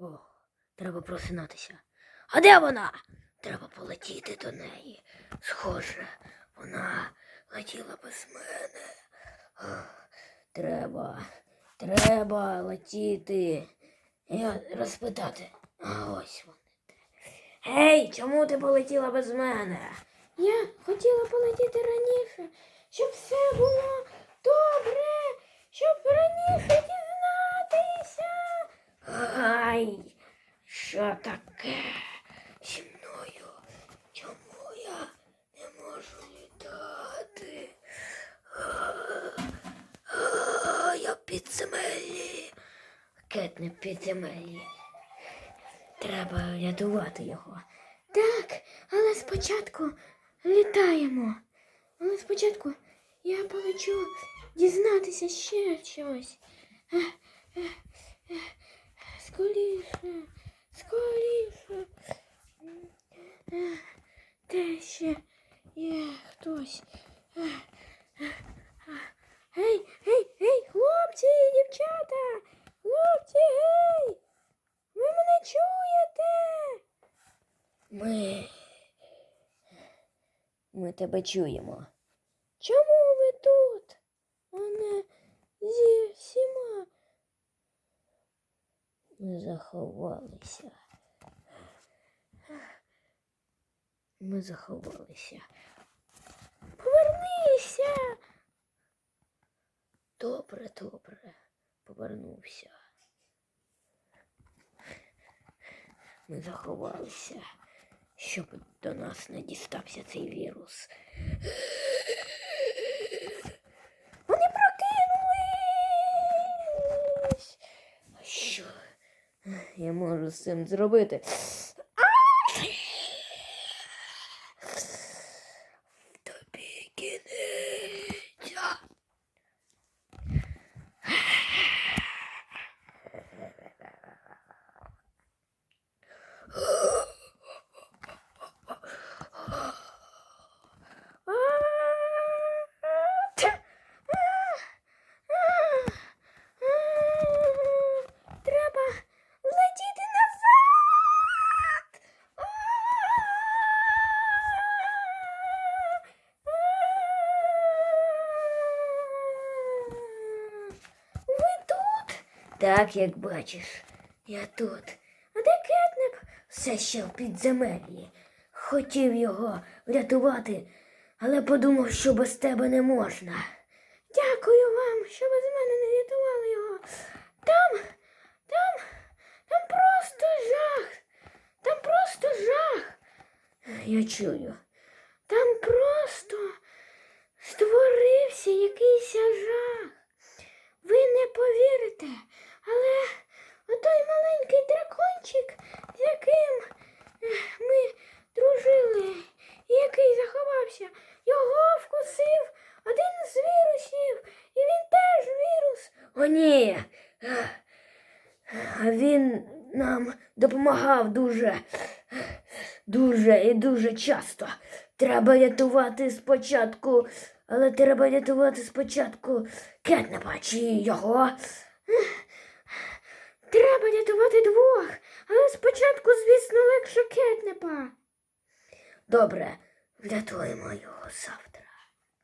О, треба просинатися. А де вона? Треба полетіти до неї. Схоже, вона летіла без мене. О, треба, треба летіти. І розпитати. А ось вони. Гей, чому ти полетіла без мене? Я хотіла полетіти раніше, щоб все було добре, щоб раніше дізнатися. Ай, що таке зі мною? Чому я не можу літати? А, Я в підземеллі. Кет не в підземеллі. Треба рятувати його. Так, але спочатку літаємо. Але спочатку я полечу дізнатися ще. Ех, ех, ех, Скоріше, скоріше. Де ще є хтось? Гей, гей, гей, хлопці, дівчата! Хлопці, гей! Ви мене чуєте? Ми. Ми тебе чуємо. Чому ви тут? А не зі всіма. Ми заховалися. Ми заховалися. Повернися. Добре, добре. Повернувся. Ми заховалися, щоб до нас не дістався цей вірус. Вони прокинулись. А що я можу з цим зробити? Так, як бачиш, я тут. А де кетнеп? Все ще в підземеллі. Хотів його врятувати, але подумав, що без тебе не можна. Дякую вам, що без мене не рятували його. Там, там, там просто жах. Там просто жах. Я чую. Там просто створився якийсь жах. Ви не повірите, але отой маленький дракончик, з яким ех, ми дружили, і який заховався, його вкусив один з вірусів, і він теж вірус. О, ні. Він нам допомагав дуже, дуже і дуже часто. Треба рятувати спочатку, але треба рятувати спочатку Кетнепа чи його. Треба рятувати двох, але спочатку, звісно, легше Кетнепа. Добре, врятуємо його завтра.